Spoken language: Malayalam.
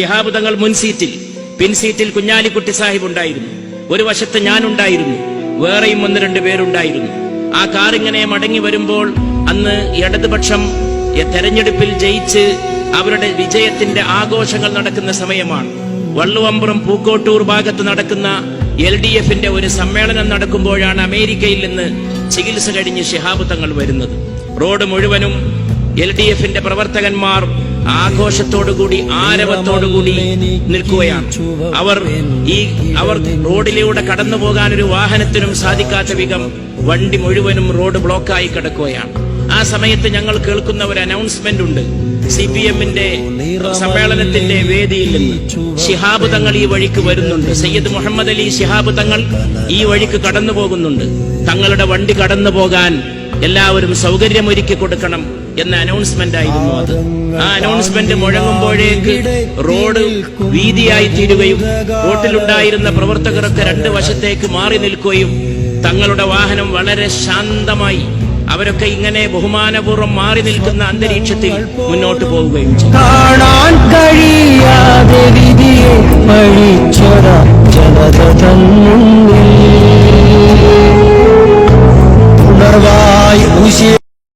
ശിഹാബ് തങ്ങൾ മുൻ സീറ്റിൽ പിൻ സീറ്റിൽ കുഞ്ഞാലിക്കുട്ടി സാഹിബ് ഉണ്ടായിരുന്നു. ഒരു വശത്ത് ഞാനുണ്ടായിരുന്നു വേറെയും ഒന്ന് രണ്ട് പേരുണ്ടായിരുന്നു. ആ കാർ ഇങ്ങനെ മടങ്ങി വരുമ്പോൾ അന്ന് ഇടതുപക്ഷം തെരഞ്ഞെടുപ്പിൽ ജയിച്ച് അവരുടെ വിജയത്തിന്റെ ആഘോഷങ്ങൾ നടക്കുന്ന സമയമാണ്. വള്ളുവമ്പുറം പൂക്കോട്ടൂർ ഭാഗത്ത് നടക്കുന്ന എൽ ഡി എഫിന്റെ ഒരു സമ്മേളനം നടക്കുമ്പോഴാണ് അമേരിക്കയിൽ നിന്ന് ചികിത്സ കഴിഞ്ഞ് ശിഹാബ് തങ്ങൾ വരുന്നത്. റോഡ് മുഴുവനും എൽ ഡി എഫിന്റെ പ്രവർത്തകന്മാർ ആഘോഷത്തോടുകൂടി ആരവത്തോടുകൂടി നിൽക്കുകയാണ്. അവർ ഈ അവർ റോഡിലൂടെ കടന്നു പോകാൻ ഒരു വാഹനത്തിനും സാധിക്കാത്ത വിധം വണ്ടി മുഴുവനും റോഡ് ബ്ലോക്കായി കിടക്കുകയാണ്. ആ സമയത്ത് ഞങ്ങൾ കേൾക്കുന്ന ഒരു അനൗൺസ്മെന്റ് ഉണ്ട്. സി പി എമ്മിന്റെ സമ്മേളനത്തിന്റെ വേദിയിൽ നിന്ന് ശിഹാബ് തങ്ങൾ ഈ വഴിക്ക് വരുന്നുണ്ട്. സയ്യിദ് മുഹമ്മദ് അലി ശിഹാബ് തങ്ങൾ ഈ വഴിക്ക് കടന്നു പോകുന്നുണ്ട് തങ്ങളുടെ വണ്ടി കടന്നു പോകാൻ എല്ലാവരും സൗകര്യമൊരുക്കി കൊടുക്കണം. എന്ന അനൗൺസ്മെന്റ് ആയിരുന്നു അത്. ആ അനൗൺസ്മെന്റ് മുഴങ്ങുമ്പോഴേക്ക് റോഡ് വീതിയായി തീരുകയും റോട്ടിലുണ്ടായിരുന്ന പ്രവർത്തകരൊക്കെ രണ്ട് വശത്തേക്ക് മാറി നിൽക്കുകയും തങ്ങളുടെ വാഹനം വളരെ ശാന്തമായി അവരൊക്കെ ഇങ്ങനെ ബഹുമാനപൂർവം മാറി നിൽക്കുന്ന അന്തരീക്ഷത്തിൽ മുന്നോട്ട് പോവുകയും കാണാൻ കഴിയാതെ വിധിയെ